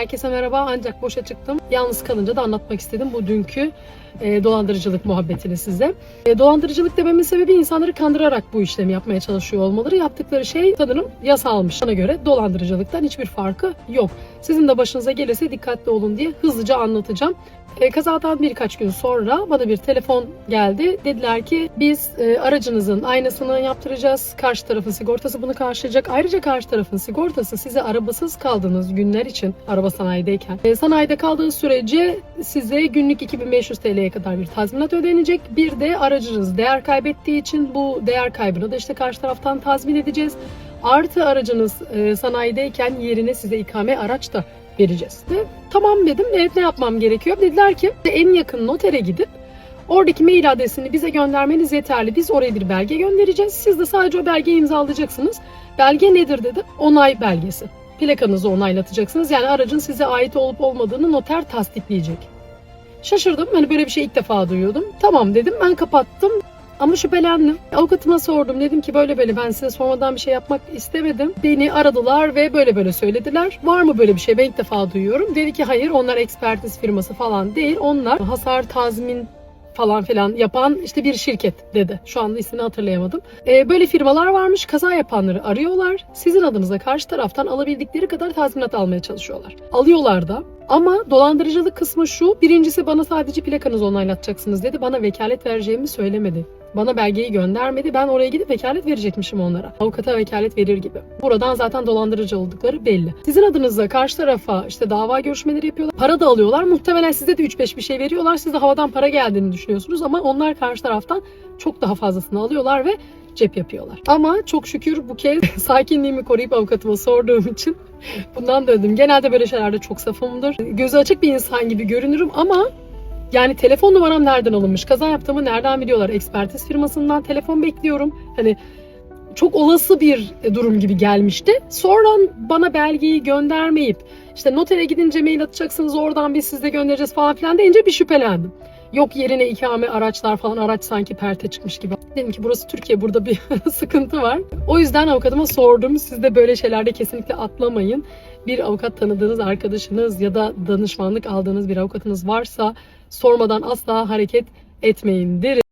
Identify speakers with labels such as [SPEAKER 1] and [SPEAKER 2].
[SPEAKER 1] Herkese merhaba ancak boşa çıktım. Yalnız kalınca da anlatmak istedim bu dünkü e, dolandırıcılık muhabbetini size. E, dolandırıcılık dememin sebebi insanları kandırarak bu işlemi yapmaya çalışıyor olmaları. Yaptıkları şey sanırım yasalmış. Bana göre dolandırıcılıktan hiçbir farkı yok. Sizin de başınıza gelirse dikkatli olun diye hızlıca anlatacağım. E, kazadan birkaç gün sonra bana bir telefon geldi. Dediler ki biz e, aracınızın aynasını yaptıracağız. Karşı tarafın sigortası bunu karşılayacak. Ayrıca karşı tarafın sigortası size arabasız kaldığınız günler için araba sanayideyken e, sanayide kaldığı sürece size günlük 2500 TL'ye kadar bir tazminat ödenecek. Bir de aracınız değer kaybettiği için bu değer kaybını da işte karşı taraftan tazmin edeceğiz. Artı aracınız e, sanayideyken yerine size ikame araç da vereceğiz. De, tamam dedim. Evet ne yapmam gerekiyor? Dediler ki en yakın notere gidip oradaki mail adresini bize göndermeniz yeterli. Biz oraya bir belge göndereceğiz. Siz de sadece o belgeyi imzalayacaksınız. Belge nedir dedim. Onay belgesi. Plakanızı onaylatacaksınız. Yani aracın size ait olup olmadığını noter tasdikleyecek. Şaşırdım. Hani böyle bir şey ilk defa duyuyordum. Tamam dedim. Ben kapattım. Ama şüphelendim. Avukatıma sordum. Dedim ki böyle böyle ben size sormadan bir şey yapmak istemedim. Beni aradılar ve böyle böyle söylediler. Var mı böyle bir şey? Ben ilk defa duyuyorum. Dedi ki hayır onlar ekspertiz firması falan değil. Onlar hasar tazmin falan filan yapan işte bir şirket dedi. Şu anda ismini hatırlayamadım. Ee, böyle firmalar varmış. Kaza yapanları arıyorlar. Sizin adınıza karşı taraftan alabildikleri kadar tazminat almaya çalışıyorlar. Alıyorlar da. Ama dolandırıcılık kısmı şu. Birincisi bana sadece plakanızı onaylatacaksınız dedi. Bana vekalet vereceğimi söylemedi. Bana belgeyi göndermedi. Ben oraya gidip vekalet verecekmişim onlara. Avukata vekalet verir gibi. Buradan zaten dolandırıcı oldukları belli. Sizin adınıza karşı tarafa işte dava görüşmeleri yapıyorlar. Para da alıyorlar. Muhtemelen size de 3-5 bir şey veriyorlar. Siz de havadan para geldiğini düşünüyorsunuz ama onlar karşı taraftan çok daha fazlasını alıyorlar ve cep yapıyorlar. Ama çok şükür bu kez sakinliğimi koruyup avukatıma sorduğum için bundan döndüm. Genelde böyle şeylerde çok safımdır. Gözü açık bir insan gibi görünürüm ama yani telefon numaram nereden alınmış? Kaza yaptığımı nereden biliyorlar? Ekspertiz firmasından telefon bekliyorum. Hani çok olası bir durum gibi gelmişti. Sonra bana belgeyi göndermeyip işte notere gidince mail atacaksınız oradan biz size göndereceğiz falan filan deyince bir şüphelendim. Yok yerine ikame araçlar falan araç sanki perte çıkmış gibi. Dedim ki burası Türkiye burada bir sıkıntı var. O yüzden avukatıma sordum. Siz de böyle şeylerde kesinlikle atlamayın. Bir avukat tanıdığınız arkadaşınız ya da danışmanlık aldığınız bir avukatınız varsa sormadan asla hareket etmeyin derim.